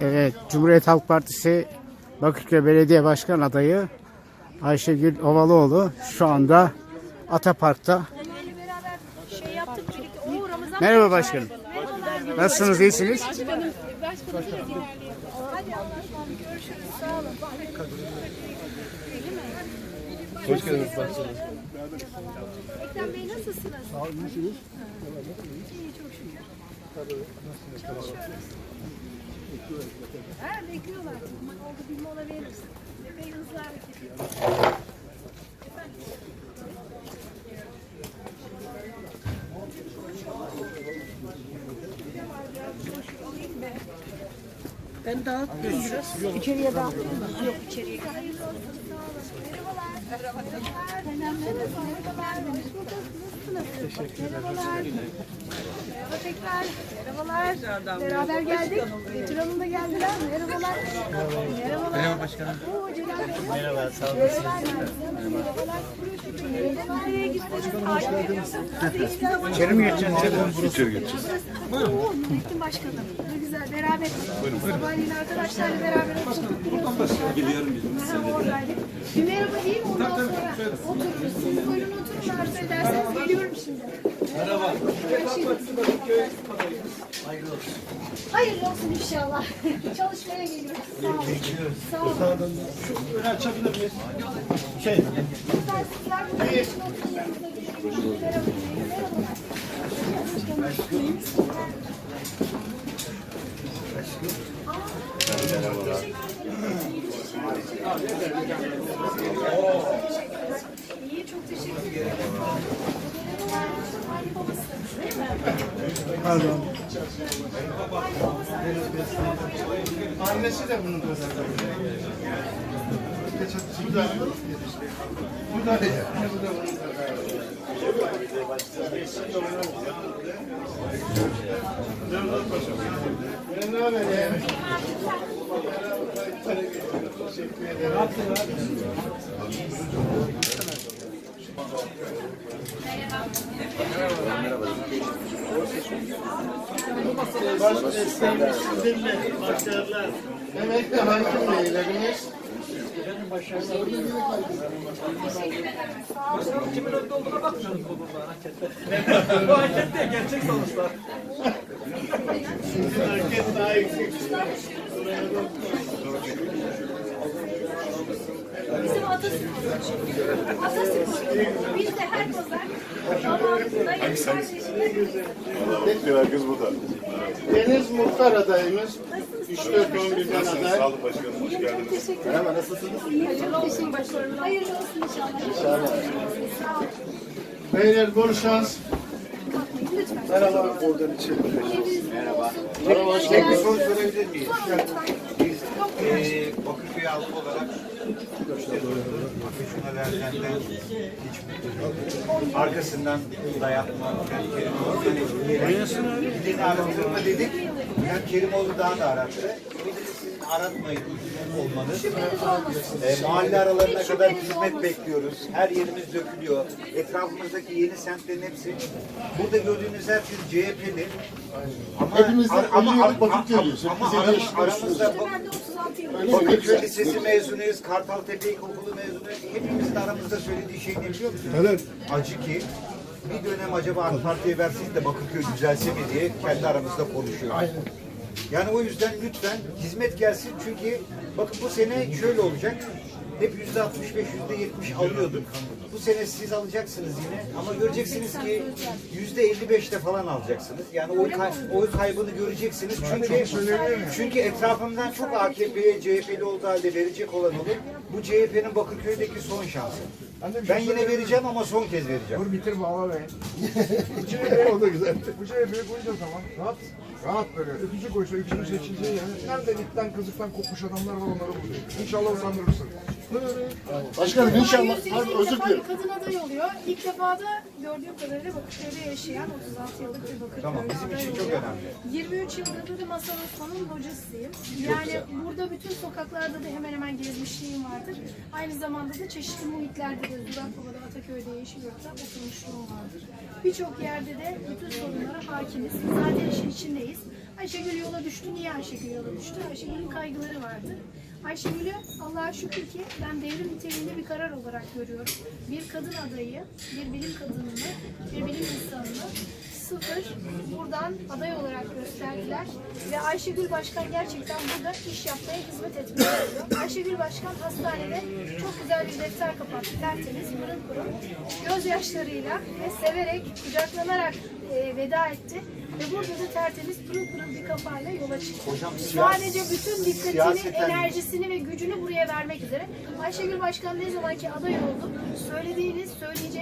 Evet, Cumhuriyet Halk Partisi Bakırköy Belediye Başkan adayı Ayşegül Ovalıoğlu şu anda Atapark'ta. Şey yaptık Merhaba başkanım. Nasılsınız, iyisiniz? Başkanım, başkanım biraz ilerleyelim. Hadi Allah'a ısmarladık. Görüşürüz. Sağ olun. Hoş geldiniz başkanım. Ekrem Bey nasılsınız? Sağ olun. İyi çok şükür. Çalışıyoruz. Ha, bekliyorlar. Oldu bir mola verirsin. Epey hızlı hareket. Ben dağıttım biraz. İçeriye dağıttın mı? Yok içeriye. Hayırlı olsun. Sağ olun. Merhabalar. Merhabalar. Merhabalar. Nasılsınız? Merhabalar. Merhaba tekrar. Merhabalar. Beraber geldik. Betül Hanım da geldiler. Merhabalar. Merhabalar. Merhaba başkanım. Oo, Celal Bey. Merhaba. Sağ olun. Merhabalar. Merhabalar. Nereye gittiniz? İçeri mi geçeceğiz? İçeri geçeceğiz. Buyurun. Başkanım. Ne güzel. Beraber. Buyurun. Sabahleyin arkadaşlarla beraber oturduk. Buradan başlayalım. Biliyorum. Ha, oradaydık. Bir merhaba diyeyim ondan sonra otururuz. Siz buyurun oturun arzu. Merhaba. Hayırlı olsun. Hayırlı olsun inşallah. Çalışmaya geliyoruz. Sağ olun. Sağ olun. Öne açabilir miyiz? Şey, Lütfen sizler burada geçin oturun yanınıza gelin. Merhaba. Merhabalar. İyi, çok teşekkür ederim. Pardon. Annesi de bunun kızı. Bu da bu da bu da haber ya? Teşekkür ederim. Baş desteğimiz sizinle. Başarılar. Demek ki hakim beylerimiz. Bu ankette gerçek sonuçlar. Hareket daha yüksek. Bizim Ataspor'da çünkü. Ataspor. Biz de her pazar Allah'ımızda yarış kardeşimle Bekliyorlar kız burada. Deniz Muhtar adayımız. 3-4-11'den aday. Sağ olun başkanım. Hoş geldiniz. teşekkür ederim. Merhaba, nasılsınız? Hayırlı olsun, başarılar. Hayırlı olsun inşallah. İnşallah. Sağ olun. Beyler bol şans. Merhaba. Oradan içeri. Merhaba. Merhaba. Hoş Tek bir soru sorabilir miyim? Biz eee Bakırköy halkı olarak profesyonellerden de hiç arkasından dayatma, yani Kerimoğlu gideni arattırma dedik. Yani Kerimoğlu daha da arattı. Aratmayın olmanız. E, mahalle aralarına kadar hizmet bekliyoruz. Her yerimiz dökülüyor. Etrafımızdaki yeni semtlerin hepsi. Burada gördüğünüz herkes CHP'li. Ama, Hepimiz de ama, ama, ama, ama yaş aramızda Ben de 36 yıllık. Bakırköy Lisesi mezunuyuz, Kartaltepe İlkokulu mezunuyuz. Hepimizin aramızda söylediği şey ne biliyor musunuz? Evet. Acı ki bir dönem acaba AK Parti'ye verseniz de Bakırköy düzelse mi diye kendi aramızda konuşuyoruz. Yani o yüzden lütfen hizmet gelsin çünkü bakın bu sene şöyle olacak. Hep yüzde 65, yüzde 70 alıyorduk. Bu sene siz alacaksınız yine ama göreceksiniz ki yüzde 55'te falan alacaksınız. Yani oy, kay- oy kaybını göreceksiniz. Çünkü çünkü etrafımdan çok AKP'ye, CHP'li olduğu halde verecek olan olur. Bu CHP'nin Bakırköy'deki son şansı. Ben yine vereceğim ama son kez vereceğim. Dur bitir bağla be. Bu CHP o da güzel. Bu CHP'yi koyunca zaman rahat, rahat böyle öpücü koysa öpücü seçileceği yani. Nerede ipten kızıktan kopmuş adamlar var onları buluyor. İnşallah usandırırsın. Başkanım inşallah. Pardon, özür dilerim. kadın aday oluyor. İlk defa da gördüğüm kadarıyla Bakırköy'de yaşayan 36 yıllık bir Bakırköy Tamam bizim için çok önemli. 23 yıldır da Masal Osman'ın hocasıyım. Yani burada bütün sokaklarda da hemen hemen gezmişliğim vardır. Aynı zamanda da çeşitli muhitlerde de Durakbaba'da, Ataköy'de, Yeşilyurt'ta oturmuşluğum vardır. Birçok yerde de bütün sorunlara hakimiz. Zaten işin içindeyiz. Ayşegül yola düştü. Niye Ayşegül yola düştü? Ayşegül'ün kaygıları vardı. Ayşegül'ü Allah'a şükür ki ben devrim niteliğinde bir karar olarak görüyorum. Bir kadın adayı, bir bilim kadınını, bir bilim insanını sıfır buradan aday olarak gösterdiler. Ve Ayşegül Başkan gerçekten burada iş yapmaya hizmet etmeye geliyor. Ayşegül Başkan hastanede çok güzel bir defter kapattı. Tertemiz, pırıl pırıl. Gözyaşlarıyla ve severek, kucaklanarak e, veda etti. Ve burada da tertemiz pırıl pırıl bir kafayla yola çıktı. Hocam Sadece bütün dikkatini, enerjisini ve gücünü buraya vermek üzere. Ayşegül Başkan ne zamanki aday oldu, söylediğiniz, söyleyeceğiniz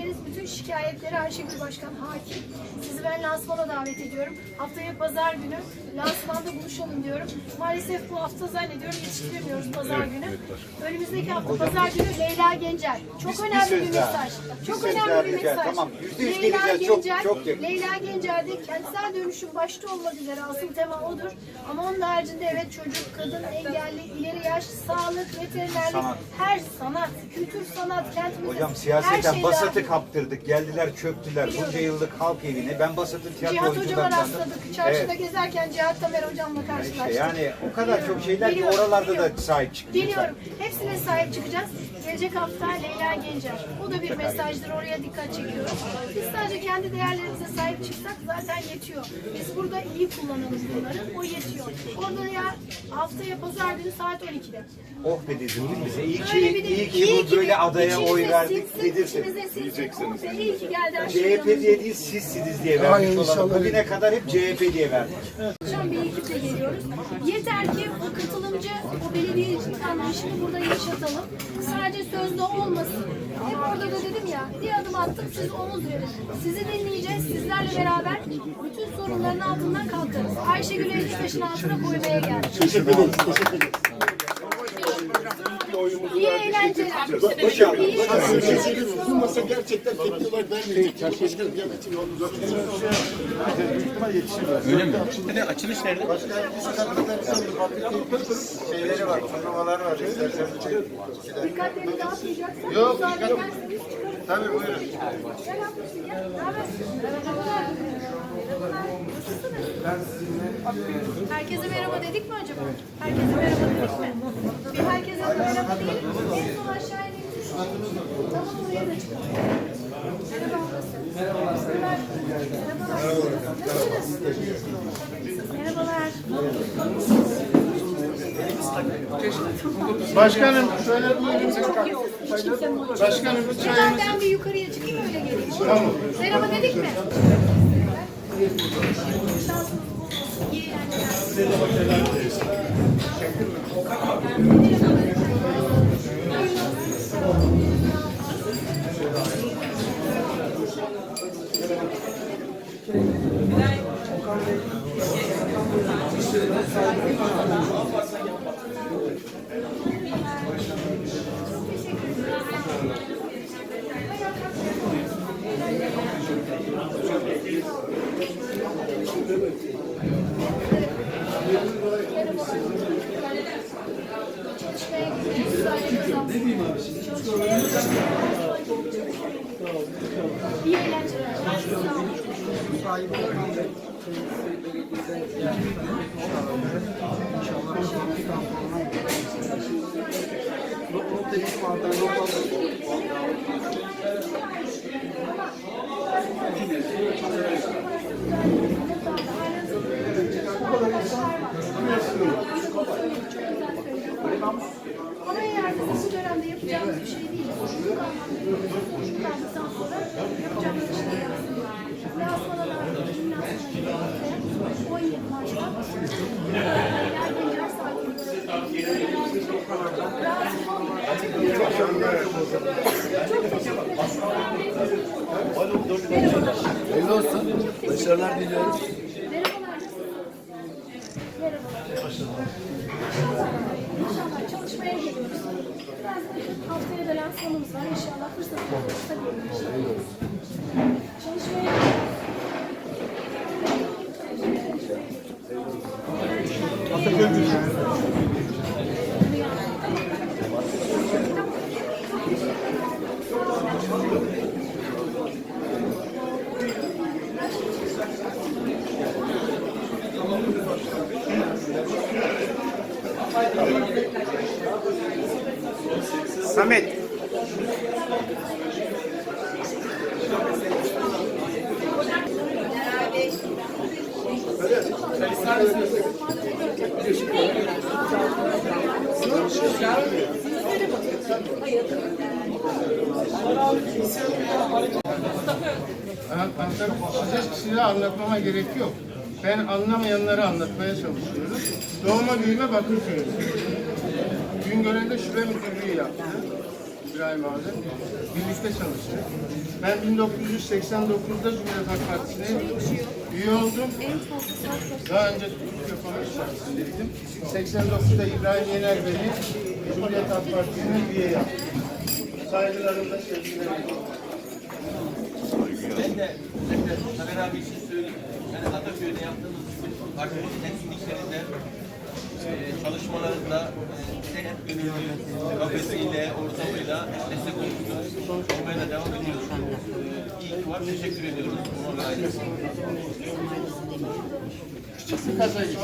şikayetlere Ayşegül Başkan hakim. Sizi ben lansmana davet ediyorum. Haftaya pazar günü lansmanda buluşalım diyorum. Maalesef bu hafta zannediyorum yetiştiremiyoruz pazar günü. Önümüzdeki hafta pazar günü Leyla Gencer. Çok Bir- bir önemli bir, söz daha. mesaj. Çok söz önemli bir rica- mesaj. tamam, yüzde yüz Leyla geleceğiz. Çok- Gencer, çok yakın. Leyla Gencer'de kentsel dönüşüm başta olmak üzere asıl tema odur. Ama onun haricinde evet çocuk, kadın, engelli, ileri yaş, sağlık, veterinerlik, Sanat. her sanat, kültür, sanat, kent müzesi, Hocam her siyaseten şey basatı kaptırdık. Geldiler çöktüler. Bunca yıllık halk evine. Ben basatın tiyatro Cihat Hocam'a oyuncularından. rastladık. Çarşıda Evet. gezerken Cihat Tamer Hocam'la karşılaştık. İşte yani o kadar çok şeyler ki Biliyorum, oralarda biliyorum. da sahip lütfen. Biliyorum. Hepsine sahip çıkacağız. Gelecek hafta Leyla Gencer. O da bir mesajdır. Oraya dikkat çekiyoruz. Biz sadece kendi değerlerimize sahip çıksak zaten yetiyor. Biz burada iyi kullanalım bunları. O yetiyor. Orada ya haftaya pazar günü saat 12'de. Oh be dedirtin bize. İyi ki, bir de iyi ki bu böyle adaya oy verdik dedirtin. Diyeceksiniz. İyi ki geldi CHP diye değil sizsiniz diye vermiş olalım. Bugüne kadar hep CHP diye verdik. Akşam bir ekiple geliyoruz. Yeter ki o katılımcı, o belediyecilik anlayışını burada yaşatalım. Sadece sözde olmasın. Hep orada da dedim ya, bir adım attık siz omuz verin. Sizi dinleyeceğiz, sizlerle beraber bütün sorunların altından kalkarız. Ayşegül 55'in altına koymaya geldik. Teşekkür ederiz. Teşekkür ederiz. Eğlenceler. Eğlenceler. Bu masa gerçekten tepki olarak vermeyecek. Başkanım yani için yolunu uzatıyorsunuz. Büyük ihtimal yetişemiyor. Öyle mi? Hadi açılış nerede? Şeyleri var, turnuvalar var. İsterseniz çekin. Dikkatlerini dağıtmayacaksan Yok, dikkat-. Tabii buyurun. Herkese merhaba dedik mi acaba? Herkese merhaba dedik mi? Bir herkese merhaba değil. En son aşağı inelim. Tamam oraya da çıkalım. Merhaba ablası. Merhabalar. Merhabalar. Nasılsınız? Merhabalar. Başkanım şöyle buyurun. Olacak. Başkanım bu Hemen çayınız. ben bir yukarıya çıkayım öyle geleyim. Merhaba dedik mi? Şansınız bol Sadece kazandık. Çalışmaya gidiyoruz. İyi eğlenceler. Sağ olun. Ama eğer bu dönemde yapacağımız bir şey değil. Aldıktan sonra yapacağımız şey yapsın. Lansmana da lansmana 17 Mart'ta Gencer sakin. Hayırlı olsun. Başarılar diliyoruz. Merhabalar. Merhabalar. İnşallah çalışmaya geliyoruz. Biraz da haftaya lansmanımız var. İnşallah fırsat olursa geliriz. Çalışmaya geliyoruz. Samet. Size, size anlatmama gerek yok. Ben anlamayanları anlatmaya çalışıyorum. Doğma büyüme Bakırköy. Güngören'de şube müdürlüğü yaptı. İbrahim abi. Birlikte çalıştık. Ben 1989'da Cumhuriyet Halk Partisi'ne üye oldum. Daha önce Komünist Partisi'ndeydim. 89'da İbrahim Yener beni Cumhuriyet Halk Partisi'ne üye yaptı. Saygılarımla sevgilerimle. Ben de, ben de Taner abi için söyleyeyim. Yani Ataköy'de yaptığımız partimizin etkinliklerinde e, çalışmalarında e, bize hep gönüllü kafesiyle, ortamıyla destek olmuştur. Olmaya da devam ediyoruz. E, iyi ki var. Teşekkür ediyoruz. Ona ailesi. Küçük bir kaza geçirdim.